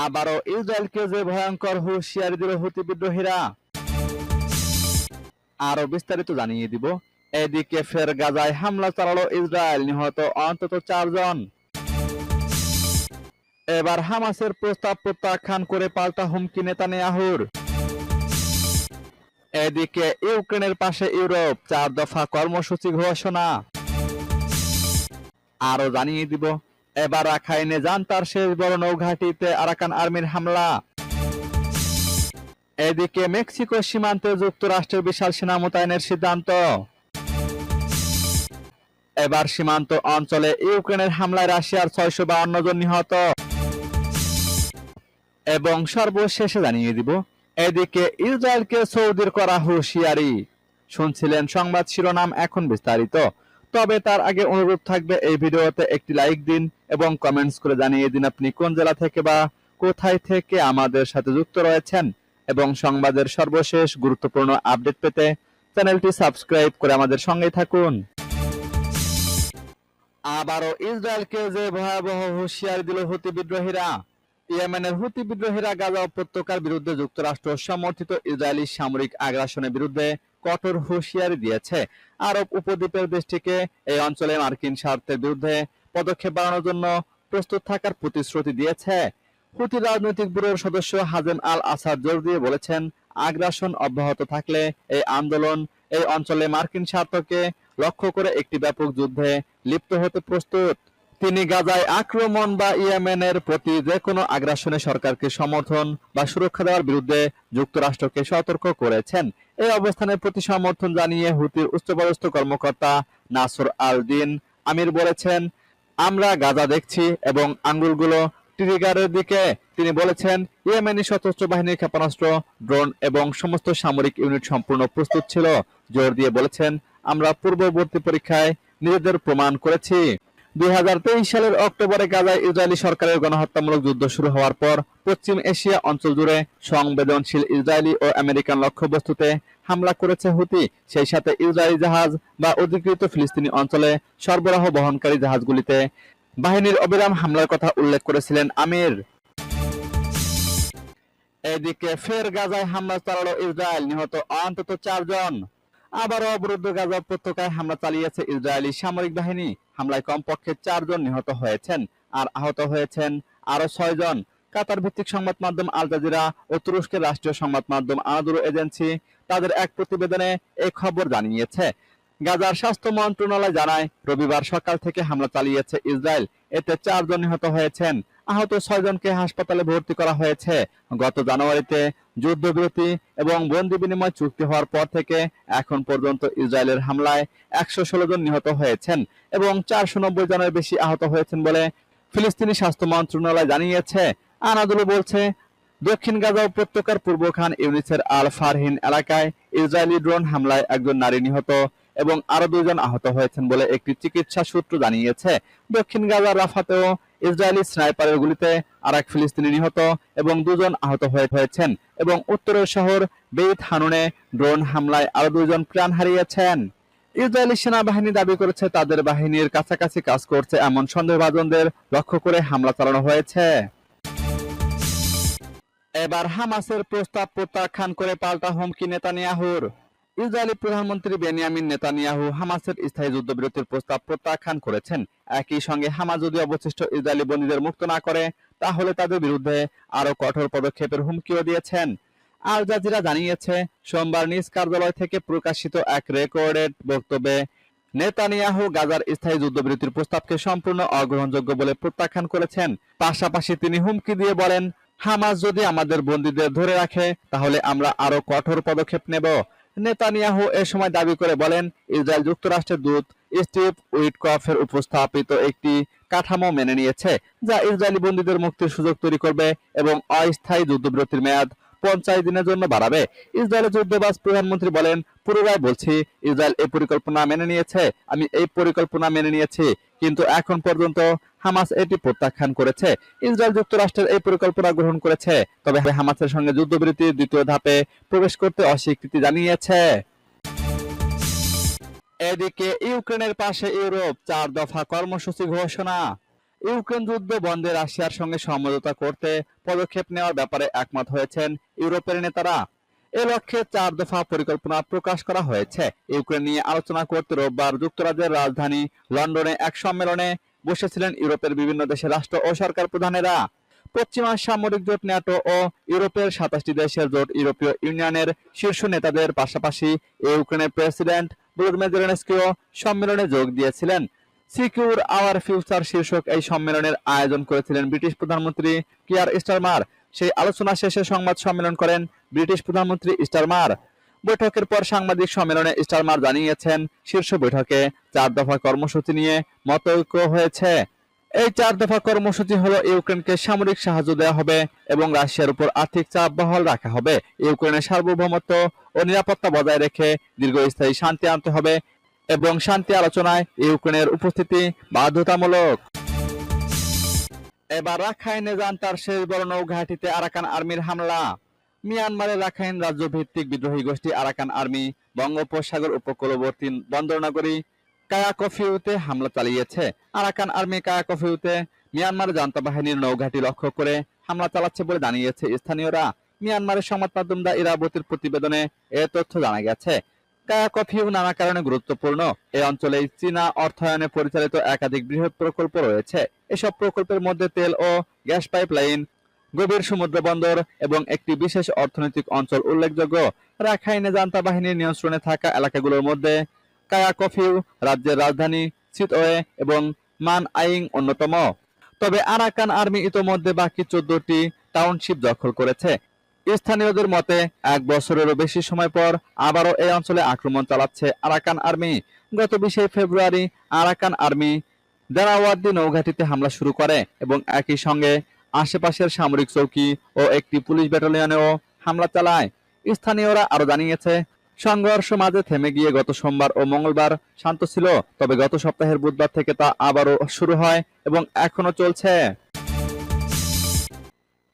আবারও ইসরায়েলকে যে ভয়ঙ্কর হুঁশিয়ারি দিল হুতি বিদ্রোহীরা। আরও বিস্তারিত জানিয়ে দিব। এদিকে ফের গাজায় হামলা চালালো ইসরায়েল, নিহত অন্তত চারজন। এবার হামাসের প্রস্তাব প্রত্যাখ্যান করে পাল্টা হুমকি নেতা নেতানিয়াহুর। এদিকে ইউক্রেনের পাশে ইউরোপ, চার দফা কর্মসূচি ঘোষণা। আরও জানিয়ে দিব এবার রাখাইনে যান তার শেষ বড় নৌঘাটিতে আরাকান আর্মির হামলা। এদিকে মেক্সিকো সীমান্তে যুক্তরাষ্ট্রের বিশাল সেনা মোতায়েনের সিদ্ধান্ত। এবার সীমান্ত অঞ্চলে ইউক্রেনের হামলায় রাশিয়ার ছয়শো বাউন্ন জন নিহত। এবং সর্বশেষে জানিয়ে দিব, এদিকে ইসরায়েলকে সৌদির করা হুঁশিয়ারি। শুনছিলেন সংবাদ শিরোনাম এখন বিস্তারিত। তবে তার আগে অনুরোধ থাকবে এই ভিডিওতে একটি লাইক দিন এবং কমেন্টস করে জানিয়ে দিন আপনি কোন জেলা থেকে বা কোথায় থেকে আমাদের সাথে যুক্ত রয়েছেন এবং সংবাদের সর্বশেষ গুরুত্বপূর্ণ আপডেট পেতে চ্যানেলটি সাবস্ক্রাইব করে আমাদের সঙ্গে থাকুন। আবারও ইসরায়েলকে যে ভয়াবহ হুঁশিয়ারি দিল হুতি বিদ্রোহীরা, ইয়েমেনের হুতি বিদ্রোহীরা গাজা উপত্যকার বিরুদ্ধে যুক্তরাষ্ট্র সমর্থিত ইসরায়েলি সামরিক আগ্রাসনের বিরুদ্ধে কঠোর হুঁশিয়ারি দিয়েছে। আরব উপদ্বীপের দেশটিকে এই অঞ্চলে মার্কিন স্বার্থের বিরুদ্ধে পদক্ষেপ বাড়ানোর জন্য প্রস্তুত থাকার প্রতিশ্রুতি দিয়েছে। হুতি রাজনৈতিক ব্যুরোর সদস্য হাজেম আল আসাদ জোর দিয়ে বলেছেন, আগ্রাসন অব্যাহত থাকলে এই আন্দোলন এই অঞ্চলে মার্কিন স্বার্থকে লক্ষ্য করে একটি ব্যাপক যুদ্ধে লিপ্ত হতে প্রস্তুত। তিনি গাজায় আক্রমণ বা ইয়েমেনের প্রতি যে কোনো আগ্রাসনে সরকারকে সমর্থন বা সুরক্ষা দেওয়ার বিরুদ্ধে যুক্তরাষ্ট্রকে সতর্ক করেছেন। এই অবস্থানের প্রতি সমর্থন জানিয়ে হুতির উচ্চপদস্থ কর্মকর্তা নাসর আল দিন আমির বলেছেন, আমরা গাজা দেখছি এবং আঙ্গুলগুলো ট্রিগারের দিকে। তিনি বলেছেন, ইয়েমেনি সশস্ত্র বাহিনীর ক্ষেপণাস্ত্র, ড্রোন এবং সমস্ত সামরিক ইউনিট সম্পূর্ণ প্রস্তুত ছিল। জোর দিয়ে বলেছেন, আমরা পূর্ববর্তী পরীক্ষায় নিজেদের প্রমাণ করেছি। দুই সালের অক্টোবরে গাজায় ইসরায়েলি সরকারের গণহত্যামূলক যুদ্ধ শুরু হওয়ার পর পশ্চিম এশিয়া অঞ্চল জুড়ে সংবেদনশীল ইসরায়েলি ও আমেরিকান লক্ষ্যবস্তুতে হামলা করেছে হুতি। সেই সাথে ইসরায়েলি জাহাজ বা অধিকৃত ফিলিস্তিনি অঞ্চলে সরবরাহ বহনকারী জাহাজগুলিতে বাহিনীর অবিরাম হামলার কথা উল্লেখ করেছিলেন আমির। এদিকে ফের গাজায় হামলা চালালো ইসরায়েল। নিহত অন্তত চারজন। আবারও অবরুদ্ধ গাজা উপত্যকায় হামলা চালিয়েছে ইসরায়েলি সামরিক বাহিনী। হামলায় কমপক্ষে চারজন নিহত হয়েছেন আর আহত হয়েছেন আরও ছয় জন। কাতার ভিত্তিক সংবাদ মাধ্যম আল জাজিরা ও তুরস্কের রাষ্ট্রীয় সংবাদ মাধ্যম আনাদুরু এজেন্সি তাদের এক প্রতিবেদনে এই খবর জানিয়েছে। গাজার স্বাস্থ্য মন্ত্রণালয় জানায়, রবিবার সকাল থেকে হামলা চালিয়েছে ইসরায়েল। এতে চারজন নিহত হয়েছেন। আহত ছয়জনকে হাসপাতালে ভর্তি করা হয়েছে। গত জানুয়ারিতে যুদ্ধবিরতি এবং বন্দি বিনিময় চুক্তি হওয়ার পর থেকে এখন পর্যন্ত ইসরায়েলের হামলায় একশো ষোলো জন নিহত হয়েছেন এবং চারশো নব্বই জনের বেশি আহত হয়েছেন বলে ফিলিস্তিনি স্বাস্থ্য মন্ত্রণালয় জানিয়েছে। আনাদুলু বলছে, দক্ষিণ গাজা উপত্যকার পূর্ব খান ইউনিসের আল ফারহিন এলাকায় ইসরায়েলি ড্রোন হামলায় একজন নারী নিহত এবং আরও দুজন আহত হয়েছেন বলে একটি চিকিৎসা সূত্র জানিয়েছে। দক্ষিণ গাজার রাফাতেও ইসরায়েলি স্নাইপারের গুলিতে আর এক ফিলিস্তিনি নিহত এবং দুজন আহত হয়ে হয়েছেন এবং উত্তরের শহর বেইত হানুনে ড্রোন হামলায় আরও দুজন প্রাণ হারিয়েছেন। ইসরায়েলি সেনাবাহিনী দাবি করেছে তাদের বাহিনীর কাছাকাছি কাজ করছে এমন সন্দেহভাজনদের লক্ষ্য করে হামলা চালানো হয়েছে। এবার হামাসের প্রস্তাব প্রত্যাখ্যান করে পাল্টা হুমকি নেতানিয়াহুর। ইসরায়েলি প্রধানমন্ত্রী বেনিয়ামিন নেতানিয়াহু হামাসের স্থায়ী যুদ্ধবিরতির প্রস্তাব প্রত্যাখ্যান করেছেন। একই সঙ্গে হামাস যদি অবশিষ্ট ইসরায়েলি বন্দীদের মুক্ত না করে, তাহলে তাদের বিরুদ্ধে আরও কঠোর পদক্ষেপের হুমকিও দিয়েছেন। আল জাজিরা জানিয়েছে, সোমবার নিজ কার্যালয় থেকে প্রকাশিত এক রেকর্ডেড বক্তব্যে নেতানিয়াহু গাজার স্থায়ী যুদ্ধবিরতির প্রস্তাবকে সম্পূর্ণ অগ্রহণযোগ্য বলে প্রত্যাখ্যান করেছেন। পাশাপাশি তিনি হুমকি দিয়ে বলেন, হামাস যদি আমাদের বন্দীদের ধরে রাখে, তাহলে আমরা আরও কঠোর পদক্ষেপ নেব। নেতানিয়াহু এ সময় দাবি করে বলেন, ইসরায়েল যুক্তরাষ্ট্রের দূত স্টিভ উইটকফের উপস্থাপিত একটি কাঠামো মেনে নিয়েছে, যা ইসরায়েলি বন্দীদের মুক্তির সুযোগ তৈরি করবে এবং অস্থায়ী যুদ্ধবিরতির মেয়াদ পঞ্চাশ দিনের জন্য বাড়াবে। ইসরায়েলের যুদ্ধবাজ প্রধানমন্ত্রী বলেন পুনরায় বলছি, ইসরায়েল এই পরিকল্পনা মেনে নিয়েছে, আমি এই পরিকল্পনা মেনে নিয়েছি, কিন্তু এখন পর্যন্ত হামাস এটি প্রত্যাখ্যান করেছে। ইসরায়েল যুক্তরাষ্ট্রের এই পরিকল্পনা গ্রহণ করেছে, তবে হামাসের সঙ্গে যুদ্ধবিরতির দ্বিতীয় ধাপে প্রবেশ করতে অস্বীকৃতি জানিয়েছে। এদিকে ইউক্রেনের পাশে ইউরোপ, চার দফা কর্মসূচি ঘোষণা। ইউক্রেন যুদ্ধ বন্ধে রাশিয়ার সঙ্গে সমঝোতা করতে পদক্ষেপ নেওয়ার ব্যাপারে একমত হয়েছেন ইউরোপের নেতারা। এ লক্ষ্যে চার দফা পরিকল্পনা প্রকাশ করা হয়েছে। ইউক্রেন নিয়ে আলোচনা করতে রোববার যুক্তরাজ্যের রাজধানী লন্ডনে এক সম্মেলনে বসেছিলেন ইউরোপের বিভিন্ন দেশের রাষ্ট্র ও সরকার প্রধানেরা। পশ্চিমা সামরিক জোট ন্যাটো ও ইউরোপের সাতাশটি দেশের জোট ইউরোপীয় ইউনিয়নের শীর্ষ নেতাদের পাশাপাশি ইউক্রেনের প্রেসিডেন্ট ভলোদিমির জেলেনস্কিও সম্মেলনে যোগ দিয়েছিলেন। সিকিউর আওয়ার ফিউচার শীর্ষক এই সম্মেলনের আয়োজন করেছিলেন ব্রিটিশ প্রধানমন্ত্রী কিয়ার স্টারমার সেই আলোচনা শেষে সংবাদ সম্মেলন করেন ব্রিটিশ প্রধানমন্ত্রী স্টারমার বৈঠকের পর সাংবাদিক সম্মেলনে স্টারমার জানিয়েছেন, শীর্ষ বৈঠকে চার দফা কর্মসূচি নিয়ে মতৈক্য হয়েছে। এই চার দফা কর্মসূচি হলো ইউক্রেনকে সামরিক সাহায্য দেওয়া হবে এবং রাশিয়ার উপর আর্থিক চাপ বহাল রাখা হবে। ইউক্রেনের সার্বভৌমত্ব ও নিরাপত্তা বজায় রেখে দীর্ঘস্থায়ী শান্তি আনতে হবে। এবং শান্তি আলোচনায় ইউক্রেনের উপস্থিতি বাধ্যতামূলক। এবার রাখাইনে যান তার শেষ বড় নৌঘাটিতে আরাকান আর্মির হামলা। মিয়ানমারের রাখাইন রাজ্য ভিত্তিক বিদ্রোহী গোষ্ঠী আরাকান আর্মি বঙ্গোপসাগর উপকূলবর্তী বন্দরনগরী কায়াকফিউতে হামলা চালিয়েছে। আরাকান আর্মি কায়াকফিউতে মিয়ানমার জান্তা বাহিনীর নৌঘাটি লক্ষ্য করে হামলা চালাচ্ছে বলে জানিয়েছে স্থানীয়রা। মিয়ানমারের সংবাদ মাধ্যম দা ইরাবতীর প্রতিবেদনে এ তথ্য জানা গেছে। কায়াকফিউ নানা কারণে গুরুত্বপূর্ণ। এই অঞ্চলে চীনা অর্থায়নে পরিচালিত একাধিক বৃহৎ প্রকল্প রয়েছে। এসব প্রকল্পের মধ্যে তেল ও গ্যাস পাইপলাইন, গভীর সমুদ্র বন্দর এবং একটি বিশেষ অর্থনৈতিক অঞ্চল উল্লেখযোগ্য। রাখাইনে জান্তা বাহিনীর নিয়ন্ত্রণে থাকা এলাকাগুলোর মধ্যে কায়াকফিউ রাজ্যের রাজধানী চিতওয়ে এবং মান আইং অন্যতম। তবে আরাকান আর্মি ইতোমধ্যে বাকি চোদ্দটি টাউনশিপ দখল করেছে। স্থানীয়দের মতে, এক বছরেরও বেশি সময় পর আবারও এই অঞ্চলে আক্রমণ চালাচ্ছে আরাকান আর্মি। গত বিশে ফেব্রুয়ারি আরাকান আর্মি দারাওয়ার্দি নৌঘাটিতে হামলা শুরু করে এবং একই সঙ্গে আশেপাশের সামরিক চৌকি ও একটি পুলিশ ব্যাটালিয়নেও হামলা চালায়। স্থানীয়রা আরও জানিয়েছে, সংঘর্ষ মাঝে থেমে গিয়ে গত সোমবার ও মঙ্গলবার শান্ত ছিল, তবে গত সপ্তাহের বুধবার থেকে তা আবারও শুরু হয় এবং এখনও চলছে।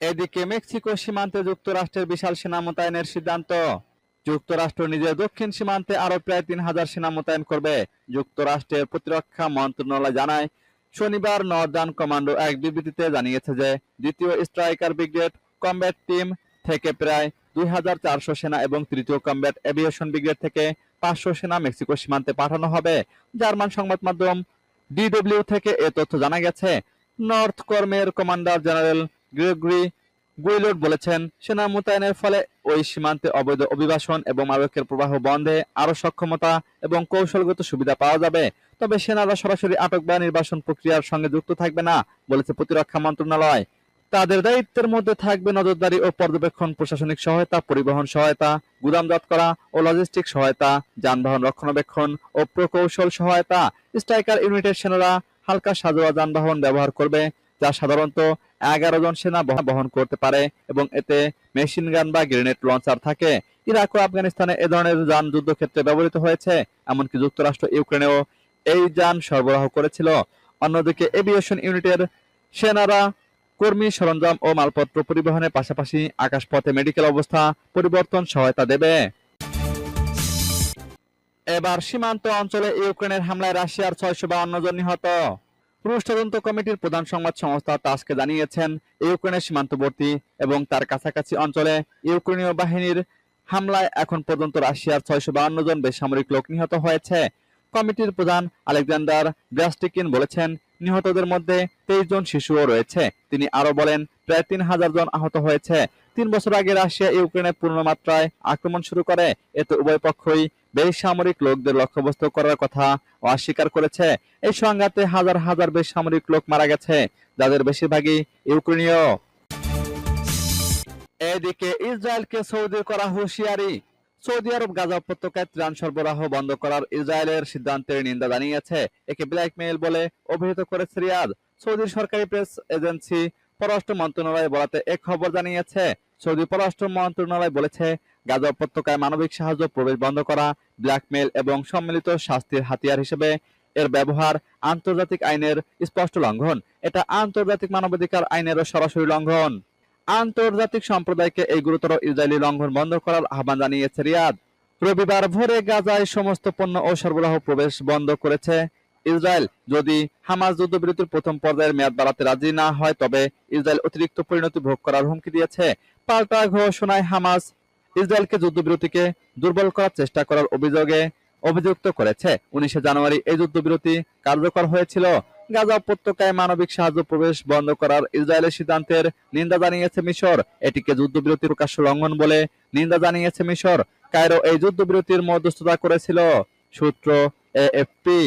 এদিকে মেক্সিকো সীমান্তে যুক্তরাষ্ট্রের বিশাল সেনা মোতায়েনের সিদ্ধান্ত। যুক্তরাষ্ট্র নিজের দক্ষিণ সীমান্তে আরও প্রায় তিন হাজার সেনা মোতায়েন করবে। যুক্তরাষ্ট্রের প্রতিরক্ষা মন্ত্রণালয় জানায়, শনিবার নর্দার্ন কমান্ডো এক বিবৃতিতে জানিয়েছে যে, দ্বিতীয় স্ট্রাইকার ব্রিগেড কমব্যাট টিম থেকে প্রায় দুই হাজার চারশো সেনা এবং তৃতীয় কমব্যাট এভিয়েশন ব্রিগেড থেকে পাঁচশো সেনা মেক্সিকো সীমান্তে পাঠানো হবে। জার্মান সংবাদ মাধ্যম ডিডব্লিউ থেকে এ তথ্য জানা গেছে, নর্থ কর্মের কমান্ডার জেনারেল গ্রেগরি গুইলোড বলেছেন, সেনা মোতায়েনের ফলে ওই সীমান্তে অবৈধ অভিবাসন এবং মাদকের প্রবাহ বন্ধে আরও সক্ষমতা এবং কৌশলগত সুবিধা পাওয়া যাবে। তবে সেনারা সরাসরি আটক বা নির্বাসন প্রক্রিয়ার সঙ্গে যুক্ত থাকবে না, বলেছে প্রতিরক্ষা মন্ত্রণালয়। তাদের দায়িত্বের মধ্যে থাকবে নজরদারি ও পর্যবেক্ষণ, প্রশাসনিক সহায়তা, পরিবহন সহায়তা গুদামজাত করা ও লজিস্টিক সহায়তা, যানবাহন রক্ষণাবেক্ষণ ও প্রকৌশল সহায়তা। স্ট্রাইকার ইউনিটের সেনারা হালকা সাজোয়া যানবাহন ব্যবহার করবে যা সাধারণত এগারো জন সেনা বহন করতে পারে এবং এতে মেশিন গান বা গ্রেনেড লঞ্চার থাকে। ইরাক ও আফগানিস্তানে এ ধরনের যান যুদ্ধক্ষেত্রে ব্যবহৃত হয়েছে, এমনকি যুক্তরাষ্ট্র ইউক্রেনেও এই যান সরবরাহ করেছিল। অন্যদিকে এভিয়েশন ইউনিটের সেনারা কর্মী সরঞ্জাম ও মালপত্র পরিবহনের পাশাপাশি আকাশপথে মেডিকেল অবস্থা, পরিবর্তন সহায়তা দেবে। এবার সীমান্ত অঞ্চলে ইউক্রেনের হামলায় রাশিয়ার ছয়শো বাউন্ন জন নিহত। রুশ তদন্ত কমিটির প্রধান সংবাদ সংস্থা তাসকে জানিয়েছেন, ইউক্রেনের সীমান্তবর্তী এবং তার কাছাকাছি অঞ্চলে ইউক্রেনীয় বাহিনীর হামলায় এখন পর্যন্ত রাশিয়ার ছয়শো বাউন্ন জন বেসামরিক লোক নিহত হয়েছে। কমিটির প্রধান আলেকজান্ডার ব্রাস্টিকিন বলেছেন, নিহতদের মধ্যে তেইশ জন শিশুও রয়েছে। তিনি আরও বলেন, প্রায় তিন হাজার জন আহত হয়েছে। তিন বছর আগে রাশিয়া ইউক্রেনে পূর্ণ মাত্রায় আক্রমণ শুরু করে। এতে উভয় পক্ষই বেসামরিক লোকদের লক্ষ্যবস্তু করার কথা অস্বীকার করেছে। এই সংঘাতে হাজার হাজার বেসামরিক লোক মারা গেছে, যাদের বেশিরভাগই ইউক্রেনীয়। এদিকে ইসরায়েলকে সৌদি করা হুঁশিয়ারি, সৌদি আরব গাজা উপত্যকায় ত্রাণ সরবরাহ বন্ধ করার ইসরায়েলের সিদ্ধান্তের নিন্দা জানিয়েছে। একে ব্ল্যাকমেইল বলে অভিহিত করেছে রিয়াদ। সৌদির সরকারি প্রেস এজেন্সি, পররাষ্ট্র মন্ত্রণালয় বলাতে এক খবর জানিয়েছে। সৌদি পররাষ্ট্র মন্ত্রণালয় বলেছে গাজা উপত্যকায় মানবিক সাহায্য, প্রবেশ বন্ধ করা ব্ল্যাকমেইল এবং সম্মিলিত শাস্তির হাতিয়ার হিসেবে এর ব্যবহার আন্তর্জাতিক আইনের স্পষ্ট লঙ্ঘন। এটা আন্তর্জাতিক মানবাধিকার আইনেরও সরাসরি লঙ্ঘন। আন্তর্জাতিক সম্প্রদায়কে এই গুরুতর ইসরায়েলি লঙ্ঘন বন্ধ করার আহ্বান জানিয়েছে রিয়াদ। রবিবার ভোরে গাজায় সমস্ত পণ্য ও সরবরাহ প্রবেশ বন্ধ করেছে ইসরায়েল। যদি হামাস যুদ্ধবিরতির প্রথম পর্যায়ের মেয়াদ বাড়াতে রাজি না হয়, তবে ইসরায়েল অতিরিক্ত পরিণতি ভোগ করার হুমকি দিয়েছে। পাল্টা ঘোষণায় হামাস ইসরায়েলকে যুদ্ধবিরতিকে দুর্বল করার চেষ্টা করার অভিযোগে অভিযুক্ত করেছে। উনিশে জানুয়ারি এই যুদ্ধবিরতি কার্যকর হয়েছিল। গাজা উপত্যকায় মানবিক সাহায্য প্রবেশ বন্ধ করার ইসরায়েলের সিদ্ধান্তের নিন্দা জানিয়েছে মিশর। এটিকে যুদ্ধবিরতি প্রকাশ্য লঙ্ঘন বলে নিন্দা জানিয়েছে মিশর। কায়রো এই যুদ্ধবিরতির মধ্যস্থতা করেছিল। সূত্র এএফপি।